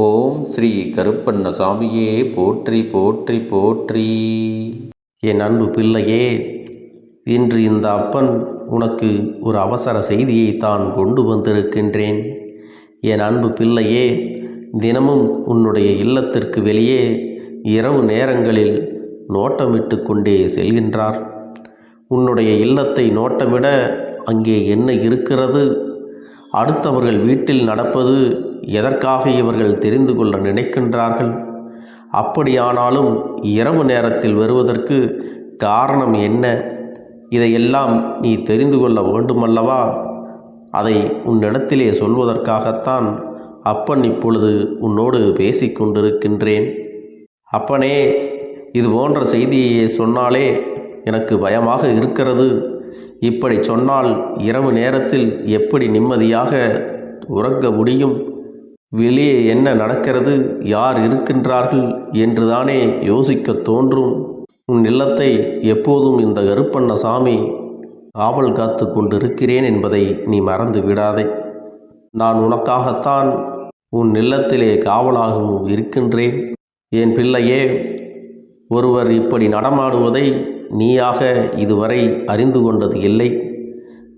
ஓம் ஸ்ரீ கருப்பண்ணசாமியே போற்றி போற்றி போற்றி. என் அன்பு பிள்ளையே இன்று இந்த அப்பன் உனக்கு ஒரு அவசர செய்தியை தான் கொண்டு வந்திருக்கின்றேன். என் அன்பு பிள்ளையே தினமும் உன்னுடைய இல்லத்திற்கு வெளியே இரவு நேரங்களில் நோட்டமிட்டு கொண்டே செல்கின்றார். உன்னுடைய இல்லத்தை நோட்டமிட அங்கே என்ன இருக்கிறது? அடுத்தவர்கள் வீட்டில் நடப்பது எதற்காக இவர்கள் தெரிந்து கொள்ள நினைக்கின்றார்கள்? அப்படியானாலும் இரவு நேரத்தில் வருவதற்கு காரணம் என்ன? இதையெல்லாம் நீ தெரிந்து கொள்ள வேண்டுமல்லவா? அதை உன்னிடத்திலே சொல்வதற்காகத்தான் அப்பன் இப்பொழுது உன்னோடு பேசிக்கொண்டிருக்கின்றேன் அப்பனே இது போன்ற செய்தியை சொன்னாலே எனக்கு பயமாக இருக்கிறது. இப்படி சொன்னால் இரவு நேரத்தில் எப்படி நிம்மதியாக உறங்க முடியும்? வெளியே என்ன நடக்கிறது யார் இருக்கின்றார்கள் என்றுதானே யோசிக்க தோன்றும். உன் இல்லத்தை எப்போதும் இந்த கருப்பண்ண சாமி காவல் காத்து கொண்டிருக்கிறேன் என்பதை நீ மறந்து விடாதே. நான் உனக்காகத்தான் உன் இல்லத்திலே காவலாகவும் இருக்கின்றேன். என் பிள்ளையே ஒருவர் இப்படி நடமாடுவதை நீயாக இதுவரை அறிந்து கொண்டது இல்லை.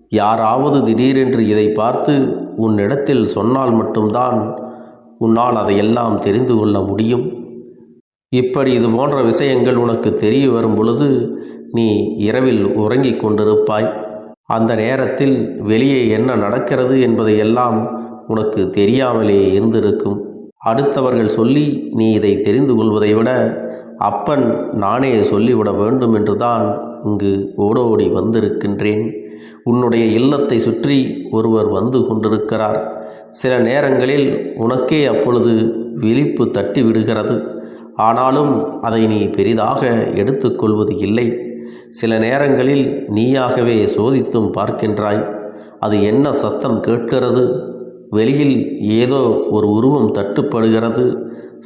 யாராவது திடீரென்று இதை பார்த்து உன்னிடத்தில் சொன்னால் மட்டும்தான் உன்னால் அதையெல்லாம் தெரிந்து கொள்ள முடியும். இப்படி இது போன்ற விஷயங்கள் உனக்கு தெரிய வரும் பொழுது நீ இரவில் உறங்கிக் கொண்டிருப்பாய். அந்த நேரத்தில் வெளியே என்ன நடக்கிறது என்பதையெல்லாம் உனக்கு தெரியாமலே இருந்திருக்கும். அடுத்தவர்கள் சொல்லி நீ இதை தெரிந்து கொள்வதை விட அப்பன் நானே சொல்லிவிட வேண்டும் என்றுதான் இங்கு ஓடோடி வந்திருக்கின்றேன். உன்னுடைய இல்லத்தை சுற்றி ஒருவர் வந்து கொண்டிருக்கிறார். சில நேரங்களில் உனக்கே அப்பொழுது விழிப்பு தட்டி விடுகிறது. ஆனாலும் அதை நீ பெரிதாக எடுத்துக்கொள்வது இல்லை. சில நேரங்களில் நீயாகவே சோதித்தும் பார்க்கின்றாய். அது என்ன சத்தம் கேட்கிறது? வெளியில் ஏதோ ஒரு உருவம் தட்டுப்படுகிறது.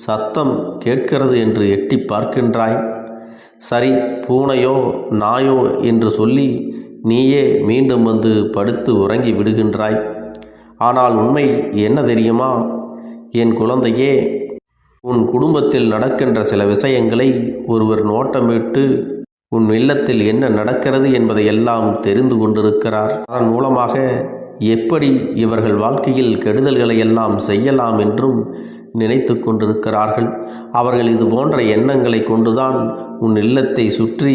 சத்தம் கேட்கிறது என்று எட்டி பார்க்கின்றாய். சரி பூனையோ நாயோ என்று சொல்லி நீயே மீண்டும் வந்து படுத்து உறங்கி விடுகின்றாய். ஆனால் உண்மை என்ன தெரியுமா? என் குழந்தையே உன் குடும்பத்தில் நடக்கின்ற சில விஷயங்களை ஒருவர் நோட்டமிட்டு உன் இல்லத்தில் என்ன நடக்கிறது என்பதை எல்லாம் தெரிந்து கொண்டிருக்கிறார். அதன் மூலமாக எப்படி இவர்கள் வாழ்க்கையில் கெடுதல்களை எல்லாம் செய்யலாம் என்றும் நினைத்து கொண்டிருக்கிறார்கள். அவர்கள் இது போன்ற எண்ணங்களை கொண்டுதான் உன் இல்லத்தை சுற்றி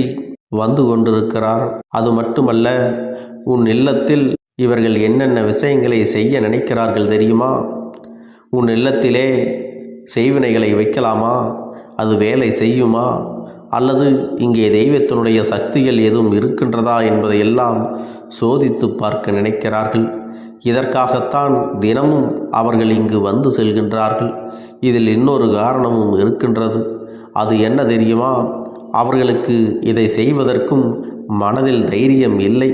வந்து கொண்டிருக்கிறார். அது மட்டுமல்ல உன் இல்லத்தில் இவர்கள் என்னென்ன விஷயங்களை செய்ய நினைக்கிறார்கள் தெரியுமா? உன் இல்லத்திலே செய்வினைகளை வைக்கலாமா? அது வேலை செய்யுமா? அல்லது இங்கே தெய்வத்தினுடைய சக்திகள் எதுவும் இருக்கின்றதா என்பதையெல்லாம் சோதித்து பார்க்க நினைக்கிறார்கள். இதற்காகத்தான் தினமும் அவர்கள் இங்கு வந்து செல்கின்றார்கள். இதில் இன்னொரு காரணமும் இருக்கின்றது. அது என்ன தெரியுமா? அவர்களுக்கு இதை செய்வதற்கும் மனதில் தைரியம் இல்லை.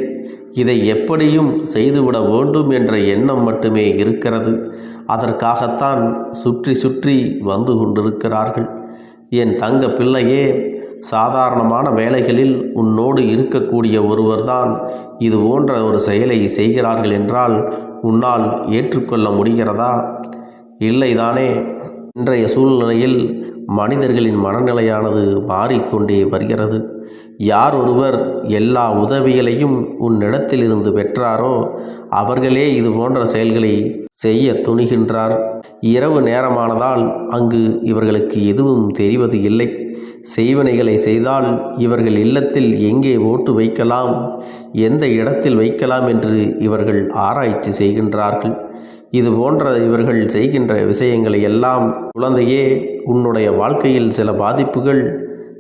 இதை எப்படியும் செய்துவிட வேண்டும் என்ற எண்ணம் மட்டுமே இருக்கிறது. அதற்காகத்தான் சுற்றி சுற்றி வந்து கொண்டிருக்கிறார்கள். என் தங்க பிள்ளையே சாதாரணமான வேலைகளில் உன்னோடு இருக்கக்கூடிய ஒருவர்தான் இது போன்ற ஒரு செயலை செய்கிறார்கள் என்றால் உன்னால் ஏற்றுக்கொள்ள முடிகிறதா? இல்லைதானே. இன்றைய சூழ்நிலையில் மனிதர்களின் மனநிலையானது மாறிக்கொண்டே வருகிறது. யார் ஒருவர் எல்லா உதவிகளையும் உன்னிடத்திலிருந்து பெற்றாரோ அவர்களே இது போன்ற செயல்களை செய்ய துணிகின்றார். இரவு நேரமானதால் அங்கு இவர்களுக்கு எதுவும் தெரிவது இல்லை. செய்வனைகளை செய்தால் இவர்கள் இல்லத்தில் எங்கே ஓட்டு வைக்கலாம் எந்த இடத்தில் வைக்கலாம் என்று இவர்கள் ஆராய்ச்சி செய்கின்றார்கள். இது போன்ற இவர்கள் செய்கின்ற விஷயங்களை எல்லாம் குழந்தையே உன்னுடைய வாழ்க்கையில் சில பாதிப்புகள்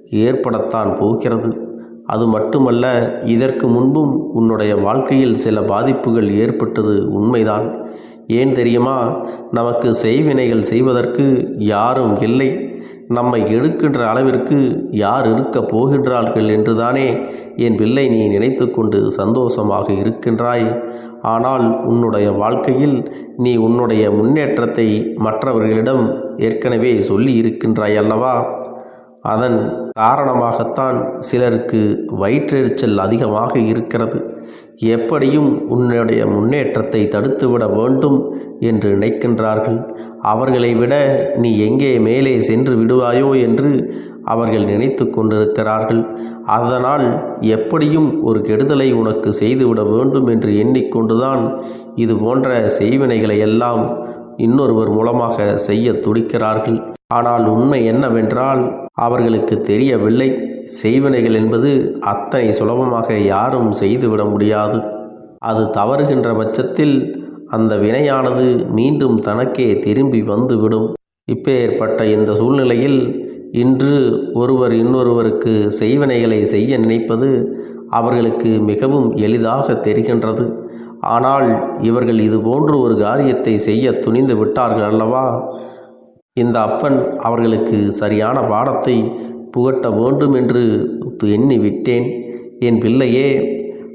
ஏற்படத்தான் போகிறது. அது மட்டுமல்ல இதற்கு முன்பும் உன்னுடைய வாழ்க்கையில் சில பாதிப்புகள் ஏற்பட்டது உண்மைதான். ஏன் தெரியுமா? நமக்கு செய்வினைகள் செய்வதற்கு யாரும் இல்லை. நம்மை எடுக்கின்ற அளவிற்கு யார் இருக்கப் போகின்றார்கள் என்றுதானே என் பிள்ளை நீ நினைத்து கொண்டு சந்தோஷமாக இருக்கின்றாய். ஆனால் உன்னுடைய வாழ்க்கையில் நீ உன்னுடைய முன்னேற்றத்தை மற்றவர்களிடம் ஏற்கனவே சொல்லி இருக்கின்றாய் அல்லவா? அதன் காரணமாகத்தான் சிலருக்கு வயிற்றெரிச்சல் அதிகமாக இருக்கிறது. எப்படியும் உன்னுடைய முன்னேற்றத்தை தடுத்துவிட வேண்டும் என்று நினைக்கின்றார்கள். அவர்களை விட நீ எங்கே மேலே சென்று விடுவாயோ என்று அவர்கள் நினைத்து கொண்டிருக்கிறார்கள். அதனால் எப்படியும் ஒரு கெடுதலை உனக்கு செய்துவிட வேண்டும் என்று எண்ணிக்கொண்டுதான் இது போன்ற செய்வினைகளை எல்லாம் இன்னொருவர் மூலமாக செய்ய துடிக்கிறார்கள். ஆனால் உண்மை என்னவென்றால் அவர்களுக்கு தெரியவில்லை. செய்வினைகள் என்பது அத்தனை சுலபமாக யாரும் செய்துவிட முடியாது. அது தவறுகின்ற பட்சத்தில் அந்த வினையானது மீண்டும் தனக்கே திரும்பி வந்துவிடும். இப்பேற்பட்ட இந்த சூழ்நிலையில் இன்று ஒருவர் இன்னொருவருக்கு செய்வினைகளை செய்ய நினைப்பது அவர்களுக்கு மிகவும் எளிதாக தெரிகின்றது. ஆனால் இவர்கள் இதுபோன்று ஒரு காரியத்தை செய்ய துணிந்து விட்டார்கள் அல்லவா? இந்த அப்பன் அவர்களுக்கு சரியான பாடத்தை புகட்ட வேண்டும் என்று எண்ணி விட்டேன் என் பிள்ளையே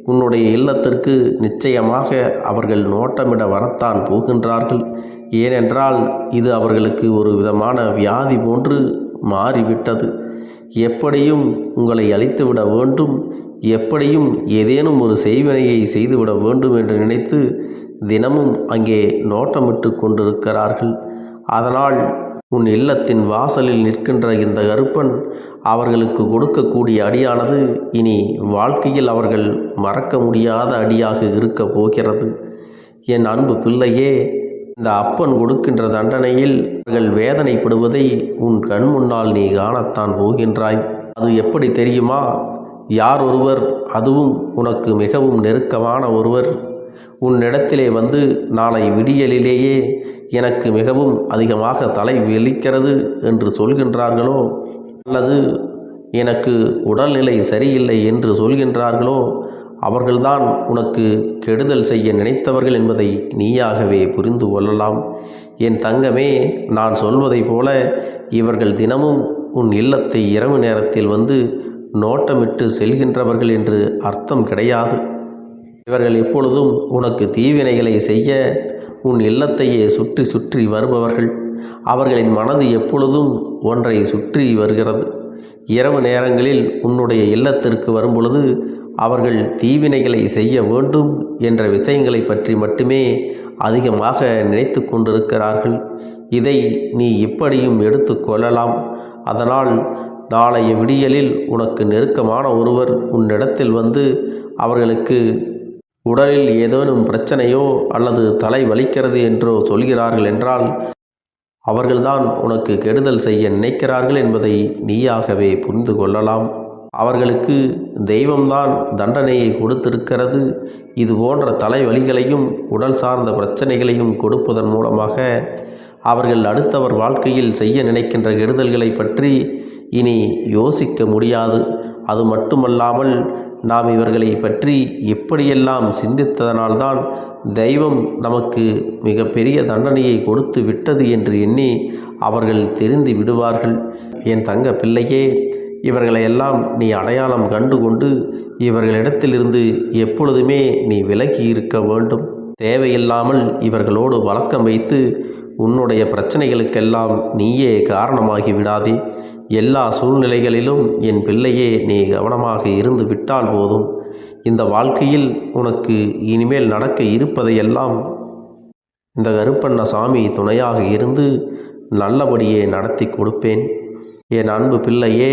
உன்னுடைய இல்லத்திற்கு நிச்சயமாக அவர்கள் நோட்டமிட வரத்தான் போகின்றார்கள். ஏனென்றால் இது அவர்களுக்கு ஒரு விதமான வியாதி போன்று மாறிவிட்டது. எப்படியும் உங்களை அழித்துவிட வேண்டும். எப்படியும் ஏதேனும் ஒரு செய்வினையை செய்துவிட வேண்டும் என்று நினைத்து தினமும் அங்கே நோட்டமிட்டு கொண்டிருக்கிறார்கள். அதனால் உன் இல்லத்தின் வாசலில் நிற்கின்ற இந்த கருப்பன் அவர்களுக்கு கொடுக்கக்கூடிய அடியானது இனி வாழ்க்கையில் அவர்கள் மறக்க முடியாத அடியாக இருக்கப் போகிறது. என் அன்பு பிள்ளையே இந்த அப்பன் கொடுக்கின்ற தண்டனையில் அவர்கள் வேதனைப்படுவதை உன் கண் முன்னால் நீ காணத்தான் போகின்றாய். அது எப்படி தெரியுமா? யார் ஒருவர் அதுவும் உனக்கு மிகவும் நெருக்கமான ஒருவர். உன்னிடத்திலே வந்து நாளை விடியலிலேயே எனக்கு மிகவும் அதிகமாக தலை வெளிக்கிறது என்று சொல்கின்றார்களோ? அல்லது எனக்கு உடல்நிலை சரியில்லை என்று சொல்கின்றார்களோ? அவர்கள்தான் உனக்கு கெடுதல் செய்ய நினைத்தவர்கள் என்பதை நீயாகவே புரிந்து கொள்ளலாம். என் தங்கமே நான் சொல்வதைப் போல இவர்கள் தினமும் உன் இல்லத்தை இரவு நேரத்தில் வந்து நோட்டமிட்டு செல்கின்றவர்கள் என்று அர்த்தம் கிடையாது. இவர்கள் எப்பொழுதும் உனக்கு தீவினைகளை செய்ய உன் இல்லத்தையே சுற்றி சுற்றி வருபவர்கள். அவர்களின் மனது எப்பொழுதும் ஒன்றை சுற்றி வருகிறது. இரவு நேரங்களில் உன்னுடைய இல்லத்திற்கு வரும்பொழுது அவர்கள் தீவினைகளை செய்ய வேண்டும் என்ற விஷயங்களை பற்றி மட்டுமே அதிகமாக நினைத்து கொண்டிருக்கிறார்கள். இதை நீ இப்படியும் எடுத்துக்கொள்ளலாம் அதனால் நாளைய விடியலில் உனக்கு நெருக்கமான ஒருவர் உன்னிடத்தில் வந்து அவர்களுக்கு உடலில் ஏதேனும் பிரச்சனையோ அல்லது தலை வலிக்கிறது என்றோ சொல்கிறார்கள் என்றால் அவர்கள்தான் உனக்கு கெடுதல் செய்ய நினைக்கிறார்கள் என்பதை நீயாகவே புரிந்து கொள்ளலாம். அவர்களுக்கு தெய்வம்தான் தண்டனையை கொடுத்திருக்கிறது. இது போன்ற தலைவலிகளையும் உடல் சார்ந்த பிரச்சனைகளையும் கொடுப்பதன் மூலமாக அவர்கள் அடுத்தவர் வாழ்க்கையில் செய்ய நினைக்கின்ற கெடுதல்களை பற்றி இனி யோசிக்க முடியாது. அது மட்டுமல்லாமல் நாம் இவர்களை பற்றி எப்படியெல்லாம் சிந்தித்ததனால்தான் தெய்வம் நமக்கு மிகப்பெரிய தண்டனையை கொடுத்து விட்டது என்று எண்ணி அவர்கள் தெரிந்து விடுவார்கள். என் தங்க பிள்ளையே இவர்களையெல்லாம் நீ அடையாளம் கண்டு கொண்டு இவர்களிடத்திலிருந்து எப்பொழுதுமே நீ விலகி இருக்க வேண்டும். தேவையில்லாமல் இவர்களோடு வழக்கம் வைத்து உன்னுடைய பிரச்சனைகளுக்கெல்லாம் நீயே காரணமாகி விடாதே. எல்லா சூழ்நிலைகளிலும் என் பிள்ளையே நீ கவனமாக இருந்து விட்டால் போதும். இந்த வாழ்க்கையில் உனக்கு இனிமேல் நடக்க இருப்பதையெல்லாம் இந்த கருப்பண்ண சாமி துணையாக இருந்து நல்லபடியே நடத்தி கொடுப்பேன். என் அன்பு பிள்ளையே